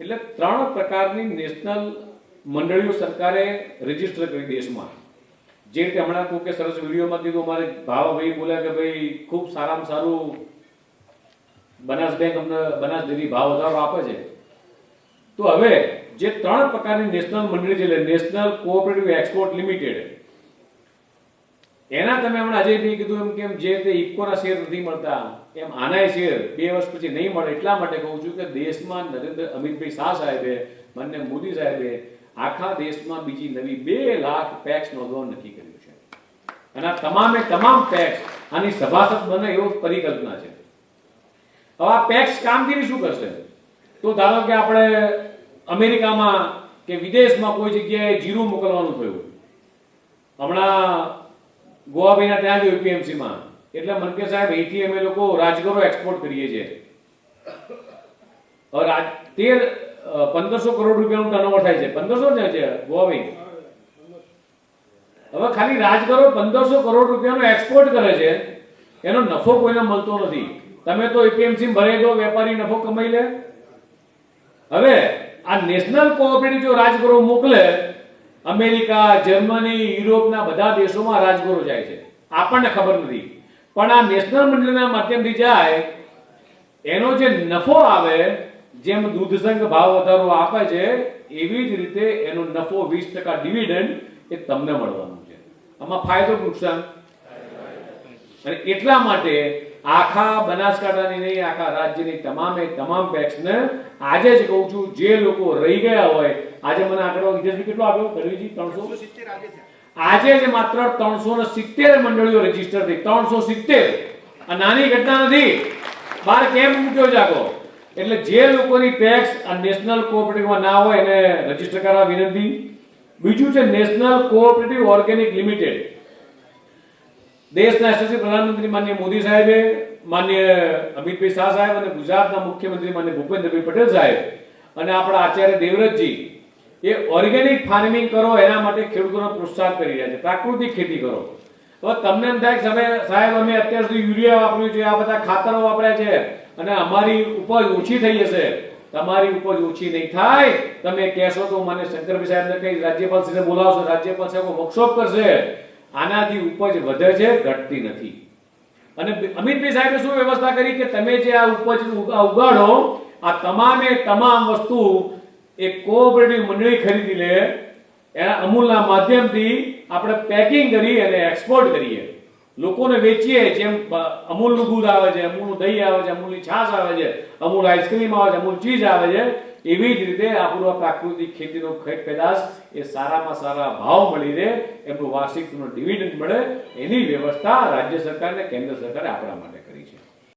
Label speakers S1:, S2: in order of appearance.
S1: એટલે ત્રણ પ્રકારની નેશનલ મંડળીઓ સરકારે રજિસ્ટર કરી દેશમાં. જે રીતે હમણાં કહું કે સરસ વિડીયોમાં કીધું, અમારે ભાવાભાઈ બોલ્યા કે ભાઈ, ખૂબ સારામાં સારું બનાસ બેંક અમને બનાસ ડેરી ભાવ વધારો આપે છે. તો હવે જે ત્રણ પ્રકારની નેશનલ મંડળી છે, એટલે નેશનલ કોઓપરેટિવ એક્સપોર્ટ લિમિટેડ એના તમે હમણાં અજયભાઈ કીધું એમ કેમ જે તે ઇફકોના શેર નથી મળતા, એમ આનાય શેર બે વર્ષ પછી નહીં મળે એટલા માટે કહું છું કે દેશમાં નરેન્દ્ર અમિતભાઈ શાહ સાહેબે માન્ય મોદી સાહેબે આખા દેશમાં બીજી નવી બે લાખ પેક્સ નોંધવાનું નક્કી કર્યું છે. અને આ તમામે તમામ પેક્સ આની સભાસદ બને એવો પરિકલ્પના છે. હવે આ પેક્સ કામગીરી શું કરશે? તો ધારો કે આપણે અમેરિકામાં કે વિદેશમાં કોઈ જગ્યાએ જીરું મોકલવાનું થયું. હમણાં ગોવાભાઈના ત્યાં જ UPMC માં એટલે મને કે સાહેબ, અહીંથી અમે લોકો રાજગરો એક્સપોર્ટ કરીએ છીએ. તેર પંદરસો કરોડ રૂપિયાનું ટર્નઓવર થાય છે. પંદરસો જ છે ગોવાભાઈ હવે ખાલી રાજગરો પંદરસો કરોડ રૂપિયાનો એક્સપોર્ટ કરે છે. એનો નફો કોઈને મળતો નથી. તમે તો એપીએમસી ભરે દો વેપારી નફો કમાઈ લે. હવે આ નેશનલ કોઓપરેટિવ જો રાજગરો મોકલે અમેરિકા, જર્મની, યુરોપના બધા દેશોમાં રાજગરો જાય છે. આપણને ખબર નથી. પણ આ નેશનલ મંડળના માધ્યમથી જાય, એનો જે નફો આવે, જેમ દૂધ સંઘ ભાવ વધારો આપે છે, એવી જ રીતે એનો નફો વીસ ટકા ડિવિડન્ડ એ તમને મળવાનું છે. આમાં ફાયદો નુકસાન? અને એટલા માટે આખા બનાસકાંઠાની નહીં, આખા રાજ્યની તમામે તમામ પેક્સને આજે જ કહું છું, જે લોકો રહી ગયા હોય, આજે મને આંકડો હિતેશભાઈ કેટલો આપ્યો? ગઢવીજી, ત્રણસો? આજે જ માત્ર ત્રણસો ને સિત્તેર મંડળીઓ રજિસ્ટર થઈ. ત્રણસો સિત્તેર. આ નાની ઘટના નથી. બાર કેમ મૂક્યો જાગો? એટલે જે લોકોની ટેક્સ આ નેશનલ કોઓપરેટિવમાં ના હોય એને રજિસ્ટર કરવા વિનંતી. બીજું છે નેશનલ કોઓપરેટિવ ઓર્ગેનિક લિમિટેડ દેશના યશસ્વી પ્રધાનમંત્રી માન્ય મોદી સાહેબે, માન્ય અમિતભાઈ શાહ સાહેબ અને ગુજરાતના મુખ્યમંત્રી માન્ય ભૂપેન્દ્રભાઈ પટેલ સાહેબ અને આપણા આચાર્ય દેવવ્રતજી, એ ઓર્ગેનિક ફાર્મિંગ કરો, એના માટે ખેડૂતોને પ્રોત્સાહન કરી રહ્યા છે. પ્રાકૃતિક ખેતી કરો. હવે તમને એમ થાય કે સાહેબ, અમે અત્યાર સુધી યુરિયા વાપર્યું છે, આ બધા ખાતરો વાપર્યા છે અને અમારી ઉપજ ઓછી થઈ જશે. તમારી ઉપજ ઓછી નહીં થાય. તમે કહેશો તો મને શંકરભાઈ સાહેબને કઈ રાજ્યપાલ શ્રીને બોલાવશો, રાજ્યપાલ સાહેબ વર્કશોપ કરશે. આનાથી ઉપજ વધે છે, ઘટતી નથી. અને અમિતભાઈ સાહેબે શું વ્યવસ્થા કરી કે તમે જે આ ઉપજ ઉગાડો, આ તમામે તમામ વસ્તુ એક કોઓપરેટિવ મંડળી ખરીદી લે. એના અમૂલના માધ્યમથી આપણે પેકિંગ કરી અને એક્સપોર્ટ કરીએ. લોકોને વેચીએ જેમ અમૂલનું દૂધ આવે છે, અમૂલનું દહીં આવે છે, અમૂલની છાશ આવે છે, અમૂલ આઈસ્ક્રીમ આવે છે, અમૂલ ચીઝ આવે છે, એવી જ રીતે આપણું આ પ્રાકૃતિક ખેતીનો ખેત પેદાશ એ સારામાં સારા ભાવ મળી રહે, એમનું વાર્ષિક ડિવિડન્ડ મળે, એની વ્યવસ્થા રાજ્ય સરકાર અને કેન્દ્ર સરકારે આપણા માટે કરી.